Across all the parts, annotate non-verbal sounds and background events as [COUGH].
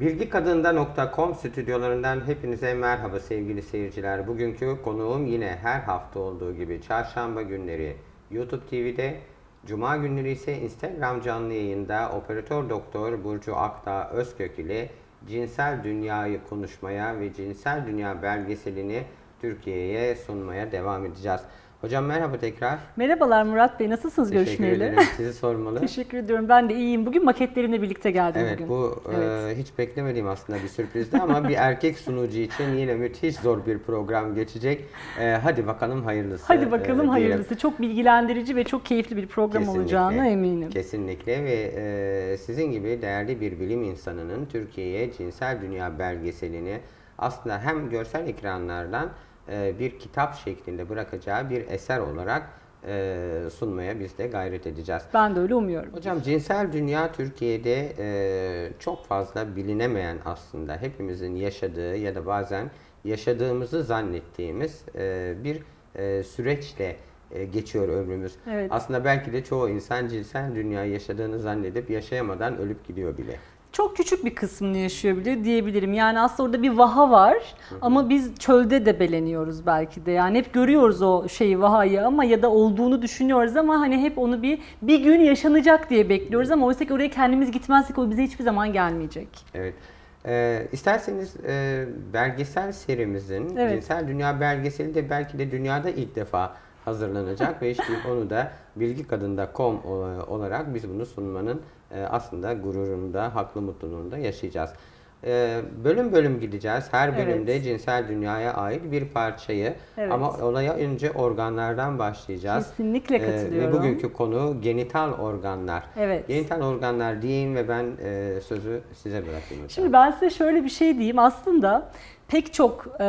Bilgikadında.com stüdyolarından hepinize merhaba sevgili seyirciler. Bugünkü konuğum yine her hafta olduğu gibi çarşamba günleri YouTube TV'de, cuma günleri ise Instagram canlı yayında operatör doktor Burcu Akdağ Özkök ile cinsel dünyayı konuşmaya ve cinsel dünya belgeselini Türkiye'ye sunmaya devam edeceğiz. Hocam merhaba tekrar. Merhabalar Murat Bey, nasılsınız Teşekkür görüşmeyeli? ederim. Sizi [LAUGHS] sormalı. Teşekkür ediyorum. Ben de iyiyim. Bugün maketlerimle birlikte geldim Evet bugün. bu Evet. e, hiç beklemediğim aslında bir sürprizdi ama bir erkek sunucu için yine müthiş zor bir program geçecek. E, hadi bakalım hayırlısı. Hadi e, bakalım diyelim. hayırlısı. Çok bilgilendirici ve çok keyifli bir program Kesinlikle. olacağına eminim. Kesinlikle ve e, sizin gibi değerli bir bilim insanının Türkiye'ye cinsel dünya belgeselini aslında hem görsel ekranlardan e, bir kitap şeklinde bırakacağı bir eser olarak e, sunmaya biz de gayret edeceğiz. Ben de öyle umuyorum. Hocam cinsel dünya Türkiye'de e, çok fazla bilinemeyen aslında hepimizin yaşadığı ya da bazen yaşadığımızı zannettiğimiz e, bir e, süreçle e, geçiyor ömrümüz. Evet. Aslında belki de çoğu insan cinsel dünyayı yaşadığını zannedip yaşayamadan ölüp gidiyor bile. Çok küçük bir kısmını yaşıyor bile diyebilirim. Yani aslında orada bir vaha var ama biz çölde de beleniyoruz belki de. Yani hep görüyoruz o şeyi vahayı ama ya da olduğunu düşünüyoruz ama hani hep onu bir bir gün yaşanacak diye bekliyoruz ama oysa ki oraya kendimiz gitmezsek o bize hiçbir zaman gelmeyecek. Evet. Ee, isterseniz e, belgesel serimizin Evet. cinsel dünya belgeseli de belki de dünyada ilk defa hazırlanacak ve işte onu da bilgikadında.com o- olarak biz bunu sunmanın e, aslında gururunda, haklı mutluluğunda yaşayacağız. E, bölüm bölüm gideceğiz. Her Evet. bölümde cinsel dünyaya ait bir parçayı Evet. ama olaya önce organlardan başlayacağız. Kesinlikle E, katılıyorum. ve bugünkü konu genital organlar. Evet. Genital organlar deyin ve ben e, sözü size bırakayım. Şimdi ben size şöyle bir şey diyeyim. Aslında pek çok e,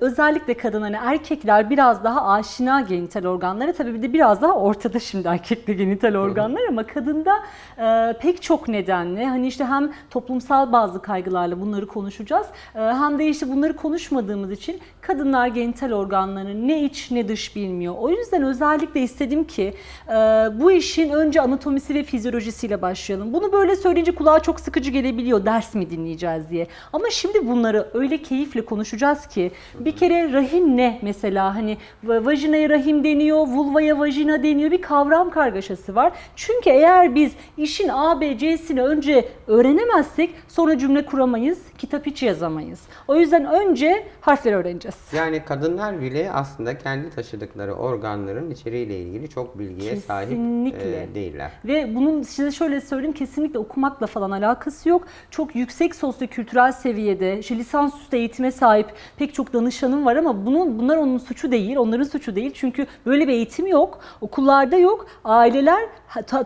özellikle kadın hani erkekler biraz daha aşina genital organlara tabii bir de biraz daha ortada şimdi erkekte genital organlar ama kadında e, pek çok nedenle hani işte hem toplumsal bazı kaygılarla bunları konuşacağız e, hem de işte bunları konuşmadığımız için kadınlar genital organlarını ne iç ne dış bilmiyor. O yüzden özellikle istedim ki e, bu işin önce anatomisi ve fizyolojisiyle başlayalım. Bunu böyle söyleyince kulağa çok sıkıcı gelebiliyor ders mi dinleyeceğiz diye. Ama şimdi bunları öyle keyifle konuşacağız ki bir kere rahim ne mesela hani va- vajinaya rahim deniyor, vulvaya vajina deniyor bir kavram kargaşası var. Çünkü eğer biz işin A, B, C'sini önce öğrenemezsek sonra cümle kuramayız, kitap hiç yazamayız. O yüzden önce harfleri öğreneceğiz. Yani kadınlar bile aslında kendi taşıdıkları organların içeriğiyle ilgili çok bilgiye sahip Kesinlikle. e, değiller. Ve bunun size şöyle söyleyeyim kesinlikle okumakla falan alakası yok. Çok yüksek sosyo-kültürel seviyede, işte lisansüstü eğitime sahip pek çok danışanım var ama bunun bunlar onun suçu değil, onların suçu değil. Çünkü böyle bir eğitim yok, okullarda yok. Aileler,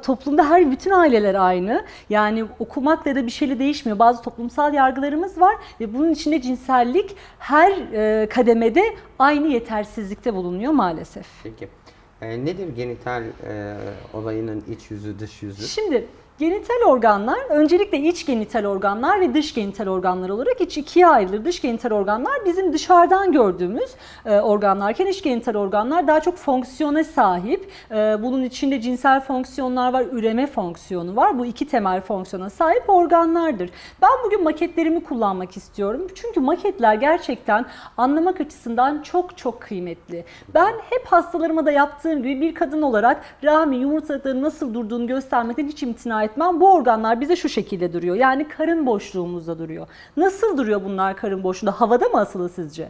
toplumda her bütün aileler aynı. Yani okumakla da bir şeyle değişmiyor. Bazı toplumsal yargılarımız var ve bunun içinde cinsellik her e, kademede aynı yetersizlikte bulunuyor maalesef. Peki. E, nedir genital e, olayının iç yüzü dış yüzü? Şimdi genital organlar öncelikle iç genital organlar ve dış genital organlar olarak iç ikiye ayrılır. Dış genital organlar bizim dışarıdan gördüğümüz e, organlarken iç genital organlar daha çok fonksiyona sahip. E, bunun içinde cinsel fonksiyonlar var, üreme fonksiyonu var. Bu iki temel fonksiyona sahip organlardır. Ben bugün maketlerimi kullanmak istiyorum. Çünkü maketler gerçekten anlamak açısından çok çok kıymetli. Ben hep hastalarıma da yaptığım gibi bir kadın olarak rahmi yumurtalıkların nasıl durduğunu göstermekten hiç imtina etmem. Bu organlar bize şu şekilde duruyor. Yani karın boşluğumuzda duruyor. Nasıl duruyor bunlar karın boşluğunda? Havada mı asılı sizce?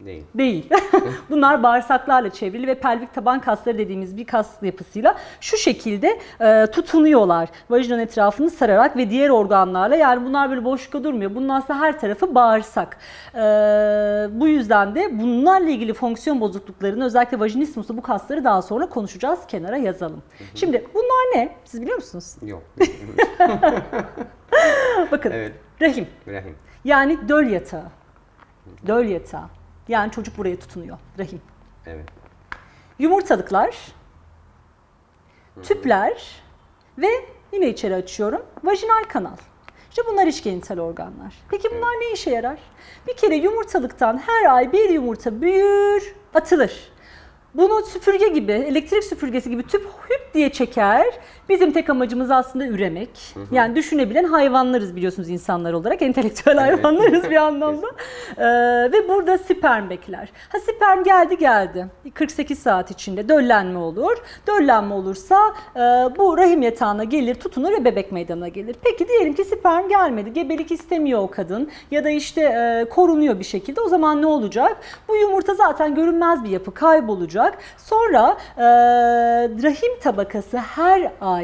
Değil. Değil. [LAUGHS] Bunlar bağırsaklarla çevrili ve pelvik taban kasları dediğimiz bir kas yapısıyla şu şekilde e, tutunuyorlar. Vajinanın etrafını sararak ve diğer organlarla yani bunlar böyle boşlukta durmuyor. Bunun aslında her tarafı bağırsak. E, bu yüzden de bunlarla ilgili fonksiyon bozukluklarını özellikle vajinismus'ta bu kasları daha sonra konuşacağız. Kenara yazalım. Şimdi bunlar ne? Siz biliyor musunuz? Yok. [LAUGHS] [LAUGHS] Bakın evet. rahim. Rahim. Yani döl yatağı. Döl yatağı. Yani çocuk buraya tutunuyor. Rahim. Evet. Yumurtalıklar, tüpler ve yine içeri açıyorum vajinal kanal. İşte bunlar iç genital organlar. Peki bunlar ne işe yarar? Bir kere yumurtalıktan her ay bir yumurta büyür, atılır. Bunu süpürge gibi, elektrik süpürgesi gibi tüp hüp diye çeker Bizim tek amacımız aslında üremek. Yani düşünebilen hayvanlarız biliyorsunuz insanlar olarak. Entelektüel hayvanlarız bir [LAUGHS] anlamda. Ee, ve burada sperm bekler. Ha sperm geldi geldi. 48 saat içinde döllenme olur. Döllenme olursa e, bu rahim yatağına gelir, tutunur ve bebek meydana gelir. Peki diyelim ki sperm gelmedi. Gebelik istemiyor o kadın ya da işte e, korunuyor bir şekilde. O zaman ne olacak? Bu yumurta zaten görünmez bir yapı kaybolacak. Sonra e, rahim tabakası her ay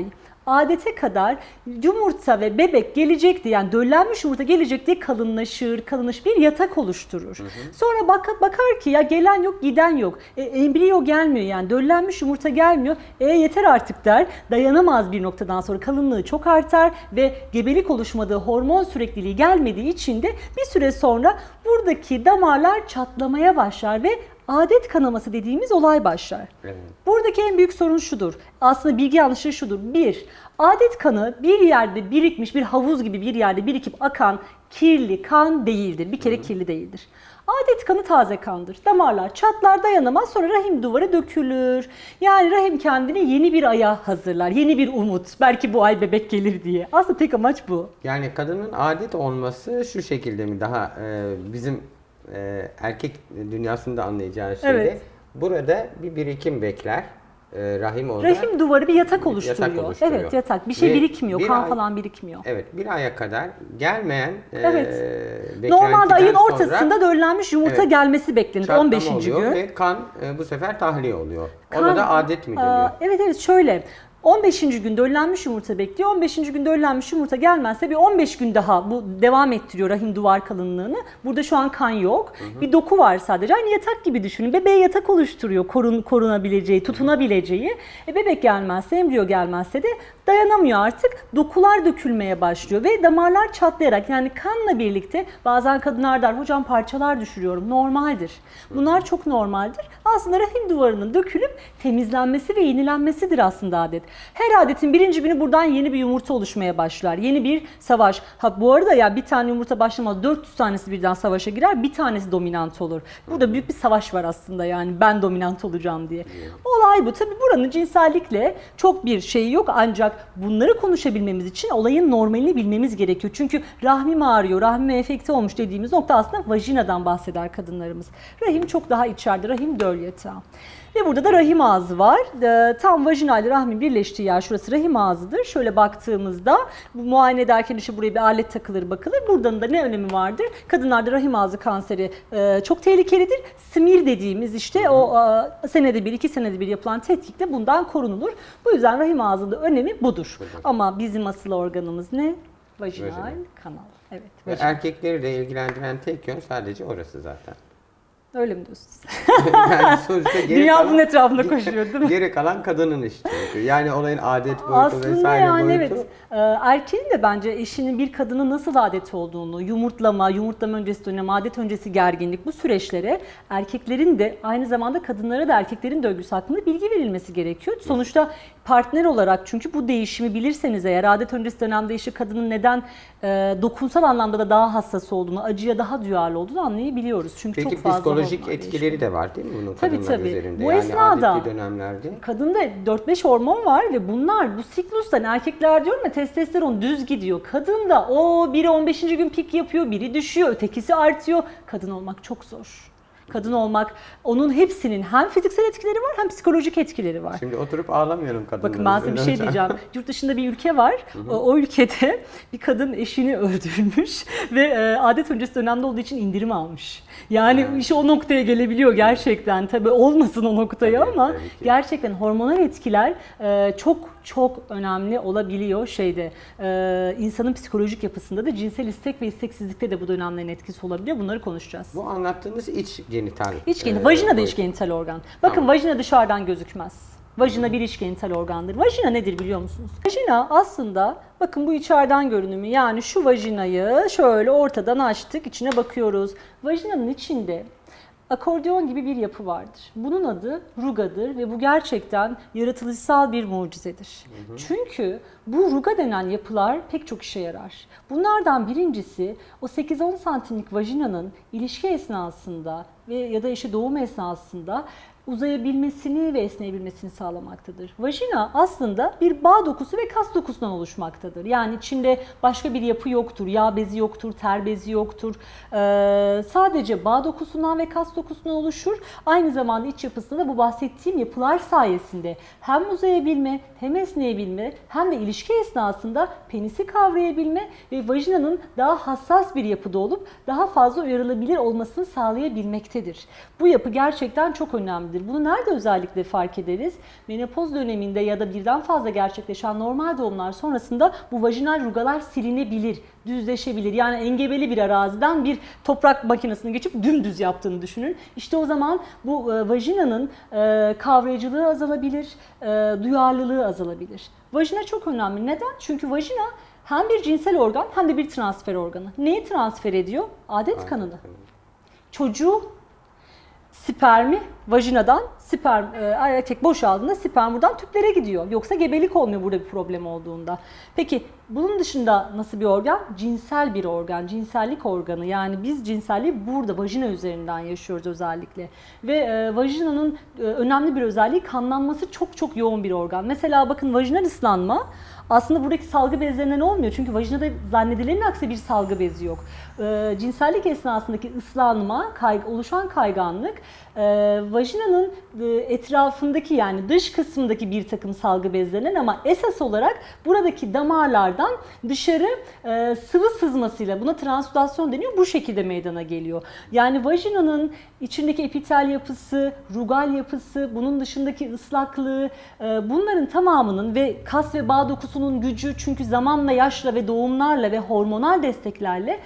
adete kadar yumurta ve bebek gelecek diye yani döllenmiş yumurta gelecek diye kalınlaşır, kalınlaşır bir yatak oluşturur. Sonra bak, bakar ki ya gelen yok giden yok. E, embriyo gelmiyor yani döllenmiş yumurta gelmiyor. E yeter artık der. Dayanamaz bir noktadan sonra kalınlığı çok artar ve gebelik oluşmadığı hormon sürekliliği gelmediği için de bir süre sonra buradaki damarlar çatlamaya başlar ve adet kanaması dediğimiz olay başlar. Evet. Buradaki en büyük sorun şudur. Aslında bilgi yanlışlığı şudur. Bir, adet kanı bir yerde birikmiş bir havuz gibi bir yerde birikip akan kirli kan değildir. Bir kere kirli değildir. Adet kanı taze kandır. Damarlar çatlar dayanamaz sonra rahim duvarı dökülür. Yani rahim kendini yeni bir aya hazırlar. Yeni bir umut. Belki bu ay bebek gelir diye. Aslında tek amaç bu. Yani kadının adet olması şu şekilde mi daha e, bizim e, erkek dünyasında anlayacağı şeyde Evet. burada bir birikim bekler. E, rahim orada. Rahim duvarı bir yatak Yatak oluşturuyor. oluşturuyor. Evet yatak. Bir şey Ve birikmiyor. bir kan ay- falan birikmiyor. Evet bir aya kadar gelmeyen e, Evet. Normalde ayın sonra ortasında döllenmiş yumurta Evet. gelmesi beklenir. çatlama 15. oluyor gün. Ve kan e, bu sefer tahliye oluyor. Ona Kan- da adet mi deniyor? Aa, evet evet şöyle. 15. gün döllenmiş yumurta bekliyor. 15. gün döllenmiş yumurta gelmezse bir 15 gün daha bu devam ettiriyor rahim duvar kalınlığını. Burada şu an kan yok. Bir doku var sadece. Aynı yatak gibi düşünün. Bebeğe yatak oluşturuyor korun, korunabileceği, tutunabileceği. E, bebek gelmezse, embriyo gelmezse de dayanamıyor artık. Dokular dökülmeye başlıyor ve damarlar çatlayarak yani kanla birlikte bazen kadınlar der hocam parçalar düşürüyorum. Normaldir. Bunlar çok normaldir. Aslında rahim duvarının dökülüp temizlenmesi ve yenilenmesidir aslında adet. Her adetin birinci günü buradan yeni bir yumurta oluşmaya başlar. Yeni bir savaş. Ha bu arada ya bir tane yumurta başlamaz 400 tanesi birden savaşa girer. Bir tanesi dominant olur. Burada büyük bir savaş var aslında yani ben dominant olacağım diye. Olay bu. Tabi buranın cinsellikle çok bir şeyi yok ancak bunları konuşabilmemiz için olayın normalini bilmemiz gerekiyor. Çünkü rahmim ağrıyor, rahmime enfekte olmuş dediğimiz nokta aslında vajinadan bahseder kadınlarımız. Rahim çok daha içeride, rahim döl yatağı. Ve burada da rahim ağzı var. Ee, tam vajina ile rahmin birleştiği yer şurası rahim ağzıdır. Şöyle baktığımızda bu muayene ederken işte buraya bir alet takılır bakılır. Buradan da ne önemi vardır? Kadınlarda rahim ağzı kanseri e, çok tehlikelidir. Simir dediğimiz işte o e, senede bir, iki senede bir yapılan tetkikle bundan korunulur. Bu yüzden rahim ağzında önemi budur. Ama bizim asıl organımız ne? Vajinal Vajina. kanal. Evet. Ve vajinal. erkekleri de ilgilendiren tek yön sadece orası zaten. Öyle mi diyorsunuz? [LAUGHS] yani sonuçta geri Dünya kalan, bunun etrafında koşuyor değil mi? Geri kalan kadının işi çünkü. Yani olayın adet boyutu Aslında vesaire yani boyutu. evet. Ee, erkeğin de bence eşinin bir kadının nasıl adet olduğunu, yumurtlama, yumurtlama öncesi dönem, adet öncesi gerginlik bu süreçlere erkeklerin de aynı zamanda kadınlara da erkeklerin döngüsü hakkında bilgi verilmesi gerekiyor. Sonuçta partner olarak çünkü bu değişimi bilirseniz eğer adet öncesi dönemde işte kadının neden e, dokunsal anlamda da daha hassas olduğunu, acıya daha duyarlı olduğunu anlayabiliyoruz. Çünkü Peki çok fazla psikolojik etkileri değişimi. de var değil mi bunun Tabii, kadınlar tabii. üzerinde? Bu yani esnada- adetli dönemlerde. Kadında 4-5 hormon var ve bunlar bu siklustan erkekler diyorum ya testosteron düz gidiyor. Kadında o biri 15. gün pik yapıyor, biri düşüyor, ötekisi artıyor. Kadın olmak çok zor. Kadın olmak onun hepsinin hem fiziksel etkileri var hem psikolojik etkileri var. Şimdi oturup ağlamayalım kadınlar. Bakın ben size bir şey diyeceğim. Yurt dışında bir ülke var. O, o ülkede bir kadın eşini [LAUGHS] öldürmüş ve e, adet öncesi dönemde olduğu için indirim almış. Yani iş o noktaya gelebiliyor gerçekten. Tabii olmasın o noktaya Tabii, ama tabii ki. gerçekten hormonal etkiler e, çok çok önemli olabiliyor şeyde. E, insanın psikolojik yapısında da cinsel istek ve isteksizlikte de bu dönemlerin etkisi olabiliyor. Bunları konuşacağız. Bu anlattığınız iç genital. İç genital. e, Vajina da iç genital organ. Bakın Tamam. vajina dışarıdan gözükmez. Vajina bir iç genital organdır. Vajina nedir biliyor musunuz? Vajina aslında bakın bu içeriden görünümü yani şu vajinayı şöyle ortadan açtık içine bakıyoruz. Vajinanın içinde akordeon gibi bir yapı vardır. Bunun adı rugadır ve bu gerçekten yaratılışsal bir mucizedir. Çünkü bu ruga denen yapılar pek çok işe yarar. Bunlardan birincisi o 8-10 santimlik vajinanın ilişki esnasında ve ya da işte doğum esnasında uzayabilmesini ve esneyebilmesini sağlamaktadır. Vajina aslında bir bağ dokusu ve kas dokusundan oluşmaktadır. Yani içinde başka bir yapı yoktur, yağ bezi yoktur, ter bezi yoktur. Ee, sadece bağ dokusundan ve kas dokusundan oluşur. Aynı zamanda iç yapısında da bu bahsettiğim yapılar sayesinde hem uzayabilme, hem esneyebilme, hem de ilişki esnasında penisi kavrayabilme ve vajinanın daha hassas bir yapıda olup daha fazla uyarılabilir olmasını sağlayabilmektedir. Bu yapı gerçekten çok önemlidir. Bunu nerede özellikle fark ederiz? Menopoz döneminde ya da birden fazla gerçekleşen normal doğumlar sonrasında bu vajinal rugalar silinebilir, düzleşebilir. Yani engebeli bir araziden bir toprak makinesini geçip dümdüz yaptığını düşünün. İşte o zaman bu e, vajinanın e, kavrayıcılığı azalabilir, e, duyarlılığı azalabilir. Vajina çok önemli. Neden? Çünkü vajina hem bir cinsel organ hem de bir transfer organı. Neyi transfer ediyor? Adet kanını. Çocuğu spermi vajinadan sperm e, erkek boşaldığında sperm buradan tüplere gidiyor. Yoksa gebelik olmuyor burada bir problem olduğunda. Peki bunun dışında nasıl bir organ? Cinsel bir organ, cinsellik organı. Yani biz cinselliği burada vajina üzerinden yaşıyoruz özellikle. Ve e, vajinanın e, önemli bir özelliği kanlanması çok çok yoğun bir organ. Mesela bakın vajinal ıslanma aslında buradaki salgı bezlerinden olmuyor. Çünkü vajinada zannedilenin aksi bir salgı bezi yok. Ee, cinsellik esnasındaki ıslanma, kay- oluşan kayganlık e, vajinanın e, etrafındaki yani dış kısmındaki bir takım salgı bezlerinden ama esas olarak buradaki damarlardan dışarı e, sıvı sızmasıyla buna transüdasyon deniyor. Bu şekilde meydana geliyor. Yani vajinanın içindeki epitel yapısı, rugal yapısı, bunun dışındaki ıslaklığı e, bunların tamamının ve kas ve bağ dokusunun gücü çünkü zamanla, yaşla ve doğumlarla ve hormonal desteklerle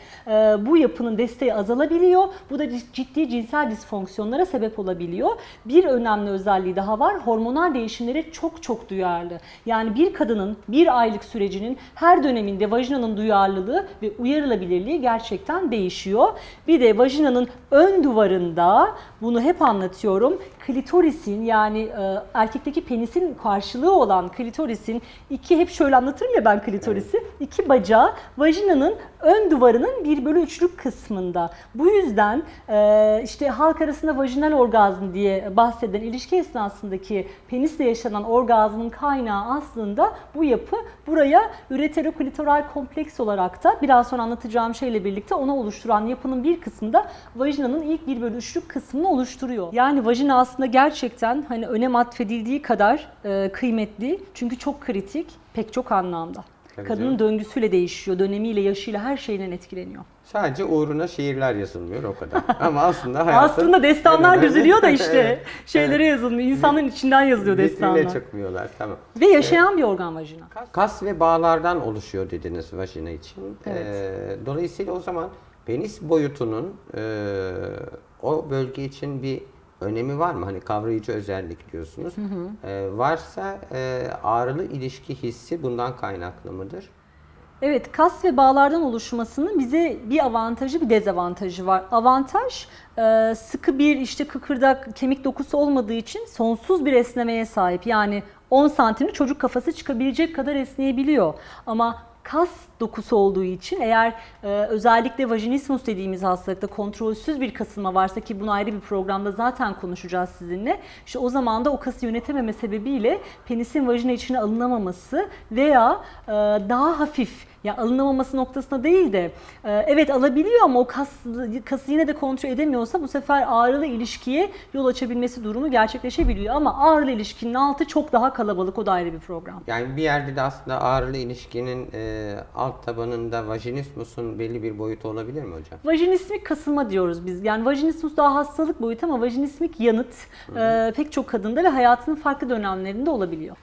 bu yapının desteği azalabiliyor. Bu da ciddi cinsel disfonksiyonlara sebep olabiliyor. Bir önemli özelliği daha var. Hormonal değişimlere çok çok duyarlı. Yani bir kadının bir aylık sürecinin her döneminde vajinanın duyarlılığı ve uyarılabilirliği gerçekten değişiyor. Bir de vajinanın ön duvarında bunu hep anlatıyorum. Klitorisin yani e, erkekteki penisin karşılığı olan klitorisin iki hep şöyle anlatırım ya ben klitorisi. iki bacağı vajinanın ön duvarının 1 bölü 3'lük kısmında. Bu yüzden e, işte halk arasında vajinal orgazm diye bahseden ilişki esnasındaki penisle yaşanan orgazmın kaynağı aslında bu yapı buraya üreteroklitoral kompleks olarak da biraz sonra anlatacağım şeyle birlikte onu oluşturan yapının bir kısmında vajinanın ilk 1 bölü 3'lük kısmını oluşturuyor. Yani vajina aslında gerçekten hani önem atfedildiği kadar e, kıymetli çünkü çok kritik pek çok anlamda. Tabii Kadının canım. döngüsüyle değişiyor, dönemiyle, yaşıyla her şeyinden etkileniyor. Sadece uğruna şiirler yazılmıyor o kadar. Ama aslında [LAUGHS] hayatın... Aslında destanlar düzülüyor da [LAUGHS] işte Evet. şeylere yazılmıyor. İnsanların içinden yazılıyor destanlar. çıkmıyorlar tamam. Ve yaşayan bir organ vajina. Kas ve bağlardan oluşuyor dediniz vajina için. Evet. Ee, dolayısıyla o zaman penis boyutunun e, o bölge için bir önemi var mı? Hani kavrayıcı özellik diyorsunuz. Ee, varsa e, ağrılı ilişki hissi bundan kaynaklı mıdır? Evet, kas ve bağlardan oluşmasının bize bir avantajı, bir dezavantajı var. Avantaj e, sıkı bir işte kıkırdak kemik dokusu olmadığı için sonsuz bir esnemeye sahip. Yani 10 santimli çocuk kafası çıkabilecek kadar esneyebiliyor. Ama kas dokusu olduğu için eğer e, özellikle vajinismus dediğimiz hastalıkta kontrolsüz bir kasılma varsa ki bunu ayrı bir programda zaten konuşacağız sizinle. İşte o zaman da o kası yönetememe sebebiyle penisin vajina içine alınamaması veya e, daha hafif ya alınamaması noktasında değil de e, evet alabiliyor ama o kas, kası yine de kontrol edemiyorsa bu sefer ağrılı ilişkiye yol açabilmesi durumu gerçekleşebiliyor. Ama ağrılı ilişkinin altı çok daha kalabalık o da ayrı bir program. Yani bir yerde de aslında ağrılı ilişkinin e, alt tabanında vajinismusun belli bir boyutu olabilir mi hocam? Vajinismik kasılma diyoruz biz. Yani vajinismus daha hastalık boyutu ama vajinismik yanıt e, pek çok kadında ve hayatının farklı dönemlerinde olabiliyor.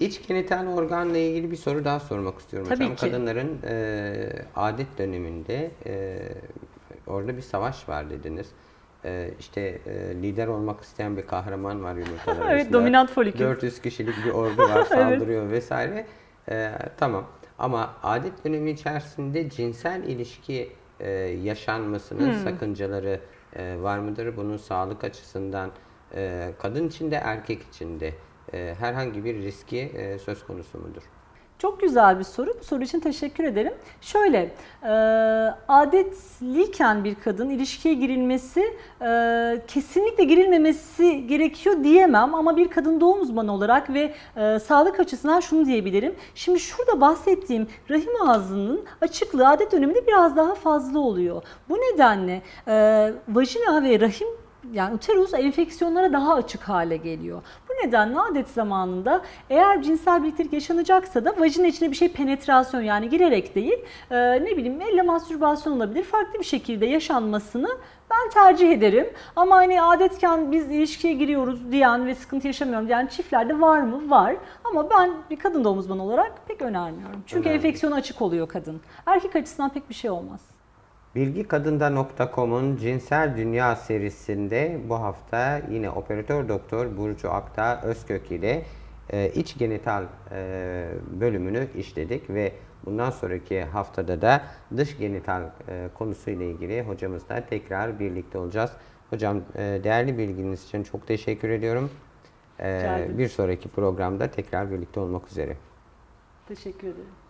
İç genital organla ilgili bir soru daha sormak istiyorum Tabii hocam. ki. Kadınların e, adet döneminde e, orada bir savaş var dediniz. E, işte e, lider olmak isteyen bir kahraman var yumurtalar [LAUGHS] Evet, arasında. dominant folikül. 400 kişilik bir ordu var [LAUGHS] saldırıyor vesaire. E, tamam ama adet dönemi içerisinde cinsel ilişki e, yaşanmasının Hmm. sakıncaları e, var mıdır? Bunun sağlık açısından e, kadın için de erkek için de e, herhangi bir riski e, söz konusu mudur? Çok güzel bir soru. Bu soru için teşekkür ederim. Şöyle, e, adetliyken bir kadın ilişkiye girilmesi e, kesinlikle girilmemesi gerekiyor diyemem ama bir kadın doğum uzmanı olarak ve e, sağlık açısından şunu diyebilirim. Şimdi şurada bahsettiğim rahim ağzının açıklığı adet döneminde biraz daha fazla oluyor. Bu nedenle e, vajina ve rahim yani uterus enfeksiyonlara daha açık hale geliyor. Nedenle adet zamanında eğer cinsel birliktelik yaşanacaksa da vajina içine bir şey penetrasyon yani girerek değil e, ne bileyim elle mastürbasyon olabilir farklı bir şekilde yaşanmasını ben tercih ederim. Ama hani adetken biz ilişkiye giriyoruz diyen ve sıkıntı yaşamıyorum diyen çiftlerde var mı? Var. Ama ben bir kadın doğum uzmanı olarak pek önermiyorum. Çünkü Önermiyor. enfeksiyona açık oluyor kadın. Erkek açısından pek bir şey olmaz. Bilgikadında.com'un Cinsel Dünya serisinde bu hafta yine operatör doktor Burcu Akta Özkök ile e, iç genital e, bölümünü işledik ve bundan sonraki haftada da dış genital e, konusuyla ilgili hocamızla tekrar birlikte olacağız. Hocam e, değerli bilginiz için çok teşekkür ediyorum. E, bir sonraki programda tekrar birlikte olmak üzere. Teşekkür ederim.